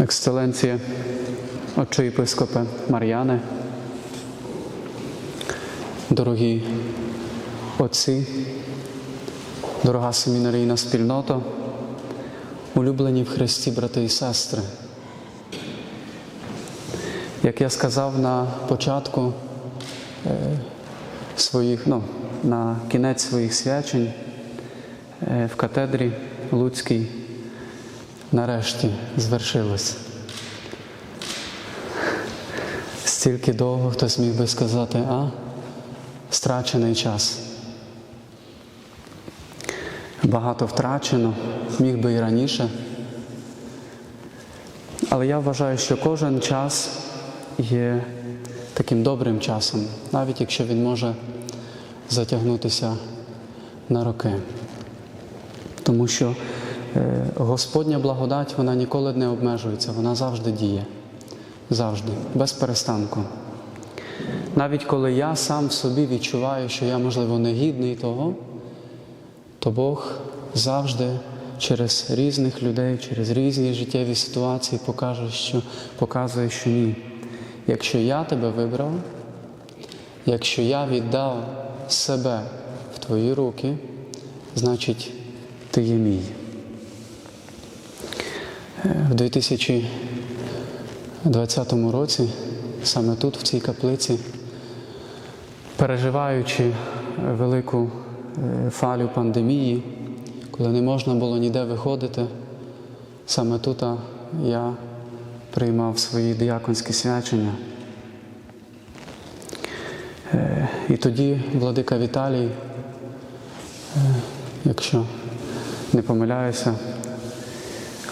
Екселенція, Отче єпископе Мар'яне, дорогі отці, дорога семінарійна спільнота, улюблені в Христі брати і сестри. Як я сказав на початку е, своїх, ну, на кінець своїх свячень е, в катедрі Луцькій, нарешті звершилось. Стільки довго хтось міг би сказати, а страчений час. Багато втрачено, міг би і раніше. Але я вважаю, що кожен час є таким добрим часом, навіть якщо він може затягнутися на роки. Тому що Господня благодать вона ніколи не обмежується, вона завжди діє. Завжди, без перестанку. Навіть коли я сам в собі відчуваю, що я, можливо, не гідний того, то Бог завжди через різних людей, через різні життєві ситуації покаже, що, показує, що ні. Якщо я тебе вибрав, якщо я віддав себе в твої руки, значить ти є мій. В 2020 році, саме тут, в цій каплиці, переживаючи велику е, фалю пандемії, коли не можна було ніде виходити, саме тут я приймав свої діяконські свячення. Е, І тоді владика Віталій, е, якщо не помиляюся,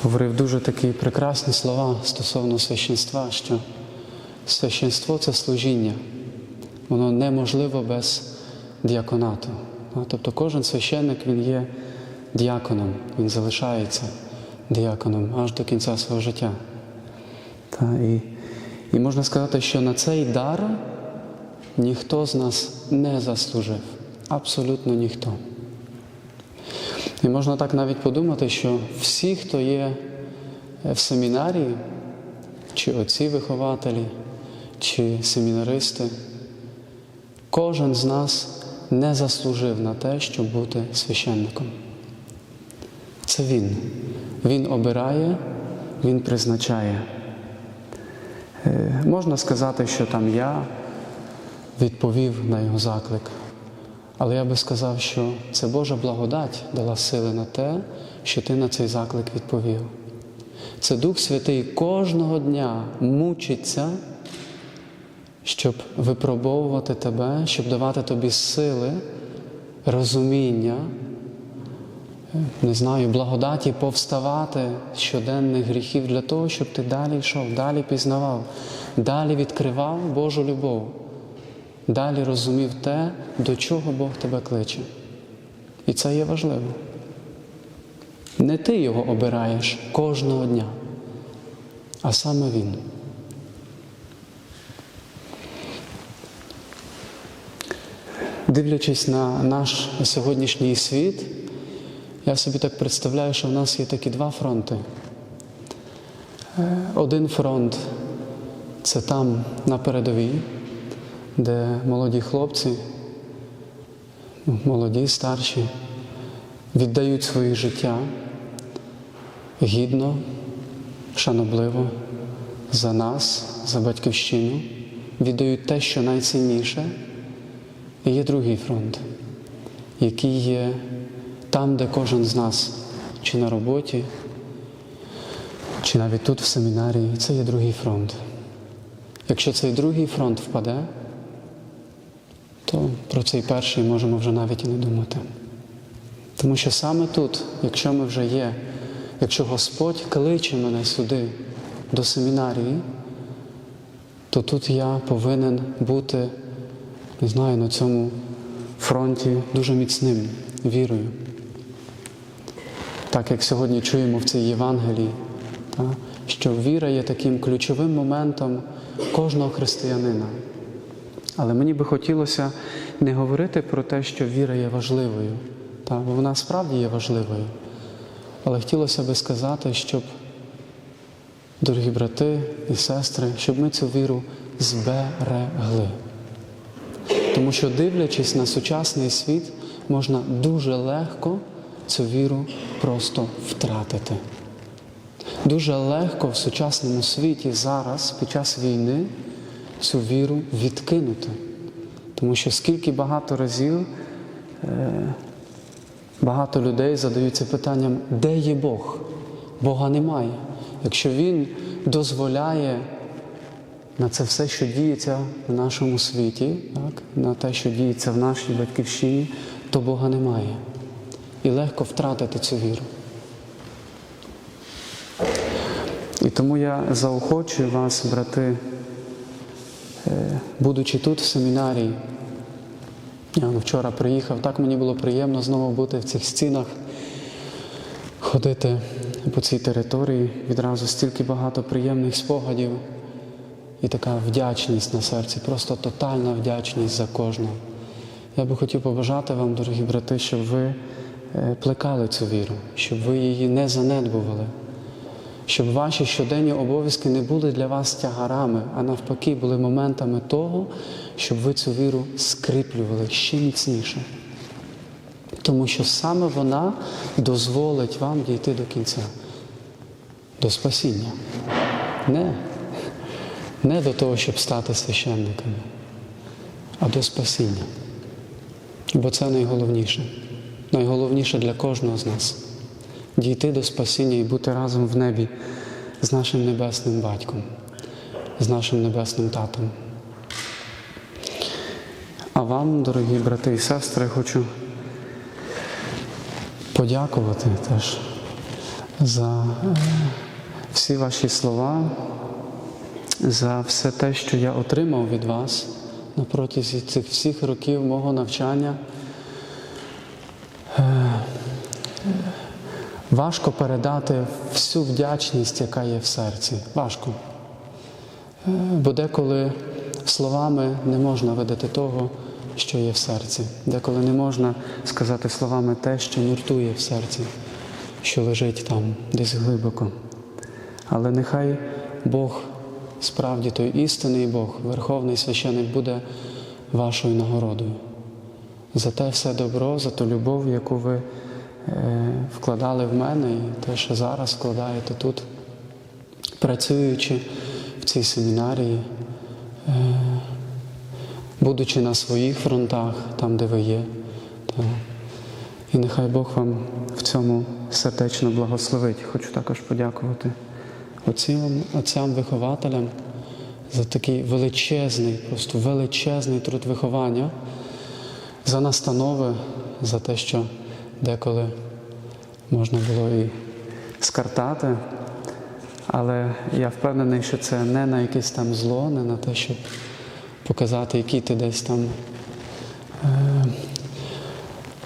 говорив дуже такі прекрасні слова стосовно священства, що священство це служіння, воно неможливо без діаконату. Тобто кожен священник він є діаконом, він залишається діаконом аж до кінця свого життя. І, і можна сказати, що на цей дар ніхто з нас не заслужив. Абсолютно ніхто. І можна так навіть подумати, що всі, хто є в семінарії, чи отці-вихователі, чи семінаристи, кожен з нас не заслужив на те, щоб бути священником. Це Він. Він обирає, Він призначає. Е, Можна сказати, що там я відповів на його заклик. Але я би сказав, що це Божа благодать дала сили на те, що ти на цей заклик відповів. Це Дух Святий кожного дня мучиться, щоб випробовувати тебе, щоб давати тобі сили, розуміння, не знаю, благодаті повставати щоденних гріхів для того, щоб ти далі йшов, далі пізнавав, далі відкривав Божу любов. Далі розумів те, до чого Бог тебе кличе. І це є важливо. Не ти його обираєш кожного дня, а саме Він. Дивлячись на наш сьогоднішній світ, я собі так представляю, що в нас є такі два фронти. Е, Один фронт це там на передовій, де молоді хлопці, молоді, старші, віддають своє життя гідно, шанобливо за нас, за батьківщину, віддають те, що найцінніше. І є другий фронт, який є там, де кожен з нас, чи на роботі, чи навіть тут в семінарії, це є другий фронт. Якщо цей другий фронт впаде, то про цей перший можемо вже навіть і не думати. Тому що саме тут, якщо ми вже є, якщо Господь кличе мене сюди, до семінарії, то тут я повинен бути, не знаю, на цьому фронті дуже міцним вірою. Так як сьогодні чуємо в цій Євангелії, що віра є таким ключовим моментом кожного християнина. Але мені би хотілося не говорити про те, що віра є важливою, та, бо вона справді є важливою. Але хотілося би сказати, щоб дорогі брати і сестри, щоб ми цю віру зберегли. Тому що, дивлячись на сучасний світ, можна дуже легко цю віру просто втратити. Дуже легко в сучасному світі зараз, під час війни, цю віру відкинути. Тому що скільки багато разів е, багато людей задаються питанням, де є Бог? Бога немає. Якщо Він дозволяє на це все, що діється в нашому світі, так, на те, що діється в нашій батьківщині, то Бога немає. І легко втратити цю віру. І тому я заохочую вас, брати, будучи тут в семінарії, я вчора приїхав, так мені було приємно знову бути в цих стінах, ходити по цій території, відразу стільки багато приємних спогадів і така вдячність на серці, просто тотальна вдячність за кожного. Я би хотів побажати вам, дорогі брати, щоб ви е, плекали цю віру, щоб ви її не занедбували, щоб ваші щоденні обов'язки не були для вас тягарами, а навпаки, були моментами того, щоб ви цю віру скріплювали ще міцніше. Тому що саме вона дозволить вам дійти до кінця, до спасіння. Не, не до того, щоб стати священниками, а до спасіння. Бо це найголовніше. Найголовніше для кожного з нас дійти до спасіння і бути разом в небі з нашим небесним батьком, з нашим небесним татом. А вам, дорогі брати і сестри, хочу подякувати теж за е, всі ваші слова, за все те, що я отримав від вас на протязі цих всіх років мого навчання. Важко передати всю вдячність, яка є в серці. Важко. Е, Бо деколи словами не можна видати того, що є в серці. Деколи не можна сказати словами те, що нуртує в серці, що лежить там десь глибоко. Але нехай Бог, справді той істинний Бог, Верховний священик, буде вашою нагородою за те все добро, за ту любов, яку ви вкладали в мене, і те, що зараз вкладаєте тут, працюючи в цій семінарії, е, будучи на своїх фронтах, там, де ви є. І нехай Бог вам в цьому сердечно благословить. Хочу також подякувати отцям, отцям вихователям за такий величезний, просто величезний труд виховання, за настанови, за те, що деколи можна було і скартати. Але я впевнений, що це не на якесь там зло, не на те, щоб показати, який ти десь там, е,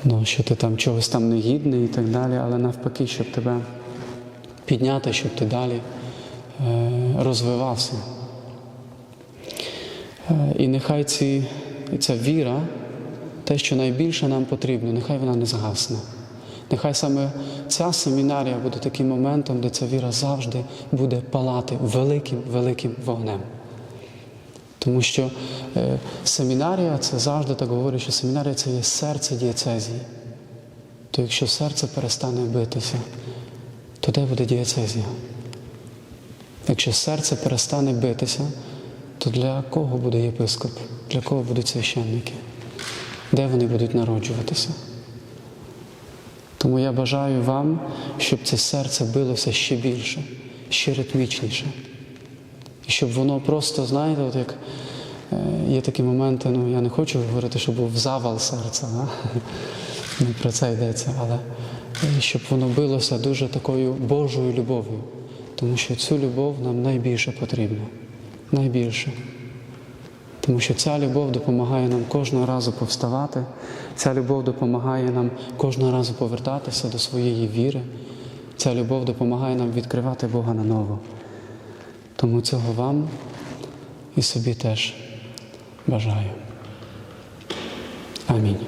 ну, що ти там чогось там негідний і так далі, але навпаки, щоб тебе підняти, щоб ти далі е, розвивався. Е, і нехай ці, ця віра, те, що найбільше нам потрібно, нехай вона не згасне. Нехай саме ця семінарія буде таким моментом, де ця віра завжди буде палати великим, великим вогнем. Тому що е, семінарія, це завжди так говорять, що семінарія це є серце дієцезії. То якщо серце перестане битися, то де буде дієцезія? Якщо серце перестане битися, то для кого буде єпископ? Для кого будуть священники? Де вони будуть народжуватися? Тому я бажаю вам, щоб це серце билося ще більше, ще ритмічніше. І щоб воно просто, знаєте, от як е, є такі моменти, ну я не хочу говорити, що був завал серця, да? не про це йдеться, але е, щоб воно билося дуже такою Божою любов'ю. Тому що цю любов нам найбільше потрібна. Найбільше. Тому що ця любов допомагає нам кожного разу повставати, ця любов допомагає нам кожного разу повертатися до своєї віри, ця любов допомагає нам відкривати Бога наново. Тому цього вам і собі теж бажаю. Амінь.